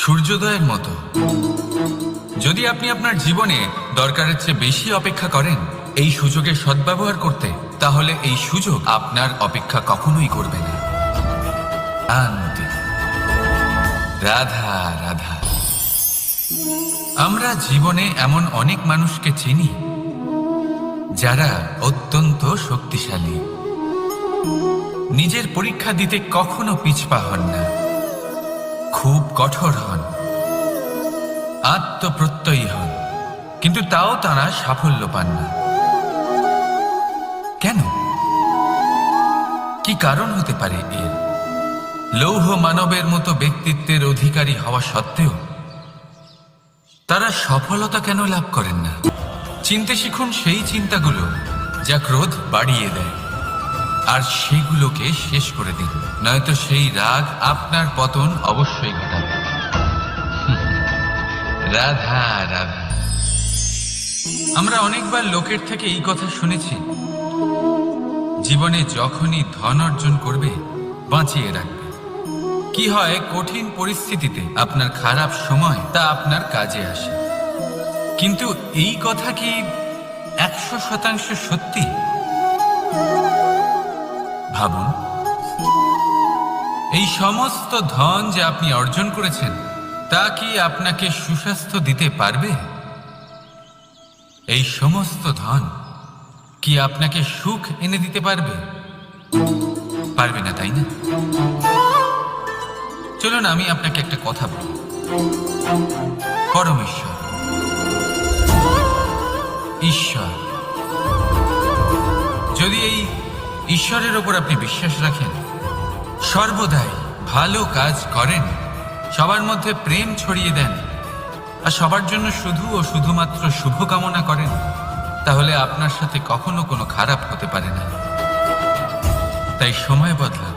সূর্যোদয়ের মতো। যদি আপনি আপনার জীবনে দরকারের চেয়ে বেশি অপেক্ষা করেন এই সুযোগের সদ্ব্যবহার করতে, তাহলে এই সুযোগ আপনার অপেক্ষা কখনোই করবে না। রাধা রাধা। আমরা জীবনে এমন অনেক মানুষকে চিনি, যারা অত্যন্ত শক্তিশালী। নিজের পরীক্ষা দিতে কখনো পিছপা হন না। খুব কঠোর হন। আত্মপ্রত্যয়ী হন। কিন্তু তাও তারা সাফল্য পান না। কেন? কি কারণ হতে পারে এর? লৌহ মানবের মতো ব্যক্তিত্বের অধিকারী হওয়া সত্ত্বেও তারা সফলতা কেন লাভ করেন না? চিনতে শিখুন সেই চিন্তাগুলো যা ক্রোধ বাড়িয়ে দেয়। আর সেগুলোকে শেষ করে দিন। নয়তো সেই রাগ আপনার পতন অবশ্যই ঘটাবে। রাধা রাধা। আমরা অনেকবার লোকের থেকে এই কথা শুনেছি। জীবনে যখনই ধন অর্জন করবে, বাঁচিয়ে রাখবে। কি হয়, কঠিন পরিস্থিতিতে আপনার খারাপ সময় তা আপনার কাজে আসে। কিন্তু এই কথা কি একশো শতাংশ সত্যি? ভাবুন। এই সমস্ত ধন যে আপনি অর্জন করেছেন, তা কি আপনাকে সুস্বাস্থ্য দিতে পারবে? এই সমস্ত ধন কি আপনাকে সুখ এনে দিতে পারবে? পারবে না, তাই না? চলুন, আমি আপনাকে একটা কথা বলি। পরমেশ্বর। ঈশ্বর। যদি এই ঈশ্বরের ওপর আপনি বিশ্বাস রাখেন। সর্বদাই ভালো কাজ করেন। সবার মধ্যে প্রেম ছড়িয়ে দেন। আর সবার জন্য শুধু ও শুধুমাত্র শুভকামনা করেন, তাহলে আপনার সাথে কখনো কোনো খারাপ হতে পারে না। তাই সময় বদলান।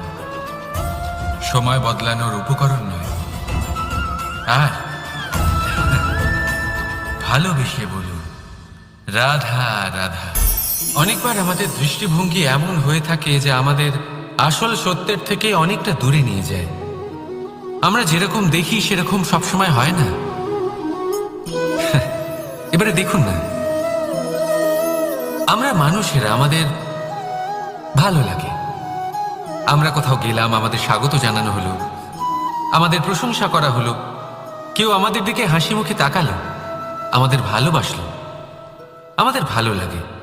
সময় বদলানোর উপকরণ নয়। আর ভালোবেসে বলুন, রাধা রাধা। অনেকবার আমাদের দৃষ্টিভঙ্গি এমন হয়ে থাকে যে আমাদের আসল সত্যের থেকে অনেকটা দূরে নিয়ে যায়। আমরা যেরকম দেখি, সেরকম সবসময় হয় না। এবারে দেখুন না। আমরা মানুষেরা, আমাদের ভালো লাগে। আমরা কোথাও গেলাম, আমাদের স্বাগত জানানো হলো। আমাদের প্রশংসা করা হলো। কেউ আমাদের দিকে হাসি মুখে তাকালো। আমাদের ভালোবাসলো। আমাদের ভালো লাগে।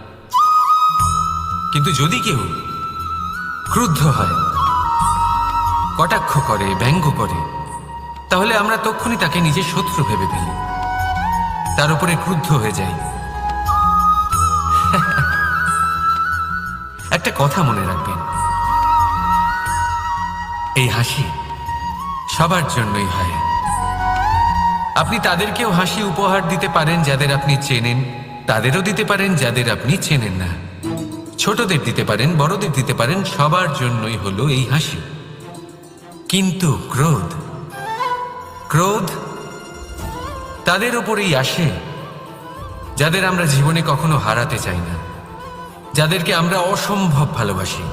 কিন্তু যদি কেউ ক্রুদ্ধ হয়, কটাক্ষ করে, ব্যঙ্গ করে, তাহলে আমরা তক্ষুনি তাকে নিজের শত্রু ভেবে ফেলি। তার উপরে ক্রুদ্ধ হয়ে যাই। একটা কথা মনে রাখবেন। এই হাসি সবার জন্যই হয়। আপনি তাদেরকেও হাসি উপহার দিতে পারেন যাদের আপনি চেনেন, তাদেরও দিতে পারেন যাদের আপনি চেনেন না। ছোটদের দিতে পারেন, বড়দের দিতে পারেন, সবার জন্যই হলো এই হাসি। কিন্তু ক্রোধ ক্রোধ তাদের ওপরেই আসে, যাদের আমরা জীবনে কখনো হারাতে চাই না, যাদেরকে আমরা অসম্ভব ভালোবাসি,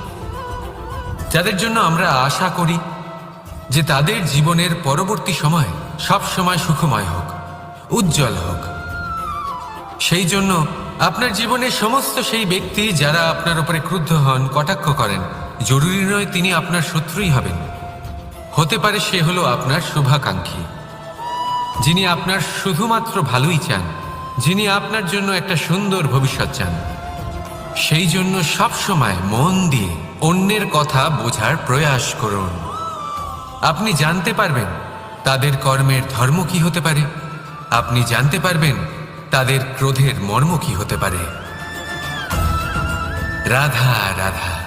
যাদের জন্য আমরা আশা করি যে তাদের জীবনের পরবর্তী সময় সব সময় সুখময় হোক, উজ্জ্বল হোক। সেই জন্য আপনার জীবনের সমস্ত সেই ব্যক্তি যারা আপনার উপরে ক্রুদ্ধ হন, কটাক্ষ করেন। জরুরি নয় তিনি আপনার শত্রুই হবেন। হতে পারে সে হলো আপনার শুভাকাঙ্ক্ষী। যিনি আপনার শুধুমাত্র ভালোই চান, যিনি আপনার জন্য একটা সুন্দর ভবিষ্যৎ চান। সেই জন্য সব সময় মন দিয়ে অন্যের কথা বোঝার প্রয়াস করুন। আপনি জানতে পারবেন তাদের কর্মের ধর্ম কি হতে পারে। আপনি জানতে পারবেন তাদের ক্রোধের মর্ম কি হতে পারে? রাধা রাধা।